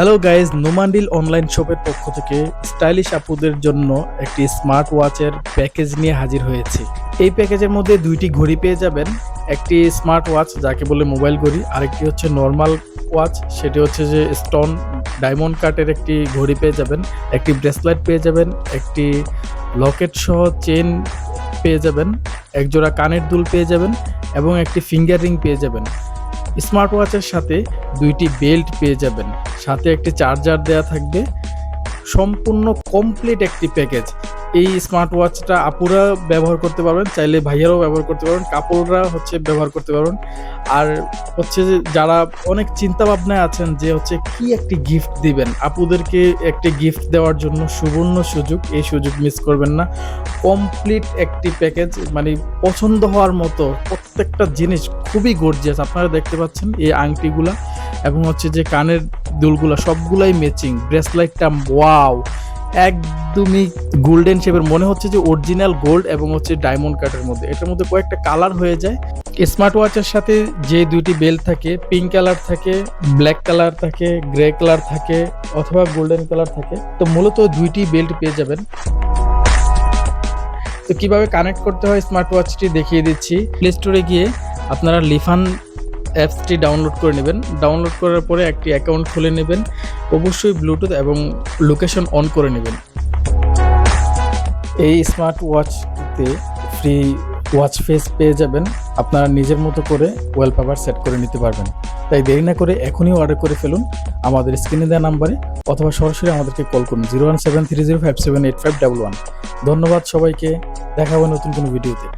Hello guys নোমান্ডিল online শপের পক্ষ থেকে স্টাইলিশ আপুদের জন্য একটি স্মার্ট ওয়াচের প্যাকেজ নিয়ে হাজির হয়েছি। এই প্যাকেজের মধ্যে দুইটি ঘড়ি পেয়ে যাবেন। একটি স্মার্ট ওয়াচ যাকে বলে মোবাইল ঘড়ি, আরেকটি হচ্ছে নর্মাল ওয়াচ সেটি হচ্ছে যে স্টোন ডায়মন্ড কাটের একটি ঘড়ি পেয়ে যাবেন। একটি ব্রেসলেট পেয়ে যাবেন, একটি লকেট সহ চেন পেয়ে যাবেন, একজোড়া কানের দুল পেয়ে যাবেন, এবং একটি ফিঙ্গার রিং পেয়ে যাবেন। স্মার্ট ওয়াচের সাথে দুইটি বেল্ট পেয়ে যাবেন। সাথে একটি চার্জার দেয়া থাকবে। সম্পূর্ণ কমপ্লিট একটি প্যাকেজ। এই স্মার্ট ওয়াচটা আপুরা ব্যবহার করতে পারবেন, চাইলে ভাইয়ারাও ব্যবহার করতে পারবেন কাপড়রা হচ্ছে ব্যবহার করতে পারবেন। আর হচ্ছে যে যারা অনেক চিন্তা ভাবনায় আছেন যে হচ্ছে কি একটি গিফট দিবেন, আপুদেরকে একটি গিফট দেওয়ার জন্য সুবর্ণ সুযোগ, এই সুযোগ মিস করবেন না। কমপ্লিট একটি প্যাকেজ মানে পছন্দ হওয়ার মতো প্রত্যেকটা জিনিস খুবই গর্জিয়াস আপনারা দেখতে পাচ্ছেন এই আংটিগুলা এবং হচ্ছে যে কানের দুলগুলা সবগুলাই ম্যাচিং ব্রেসলাইটটা ওয়াও একদমই গোল্ডেন শেপের মনে হচ্ছে যে অরিজিনাল গোল্ড এবং হচ্ছে ডায়মন্ড কাটের মধ্যে। এটার মধ্যে কয়েকটা কালার হয়ে যায়। স্মার্ট ওয়াচের সাথে যে দুইটি বেল্ট থাকে পিঙ্ক কালার থাকে ব্ল্যাক কালার থাকে গ্রে কালার থাকে, অথবা গোল্ডেন কালার থাকে, তো মূলত দুইটি বেল্ট পেয়ে যাবেন। তো কীভাবে কানেক্ট করতে হয় স্মার্ট ওয়াচটি দেখিয়ে দিচ্ছি। প্লে স্টোরে গিয়ে আপনারা লিফান অ্যাপসটি ডাউনলোড করে নেবেন। ডাউনলোড করার পরে একটি অ্যাকাউন্ট খুলে নেবেন। অবশ্যই ব্লুটুথ এবং লোকেশন অন করে নেবেন। এই স্মার্ট ওয়াচটিতে ফ্রি ওয়াচ ফেস পেয়ে যাবেন। আপনারা নিজের মতো করে ওয়ালপেপার সেট করে নিতে পারবেন। তাই দেরি না করে এখনই অর্ডার করে ফেলুন আমাদের স্ক্রিনে দেওয়া নাম্বারে অথবা সরাসরি আমাদেরকে কল করুন zero one seven three zero five seven eight five double one ধন্যবাদ সবাইকে দেখাবো নতুন কোনো ভিডিওতে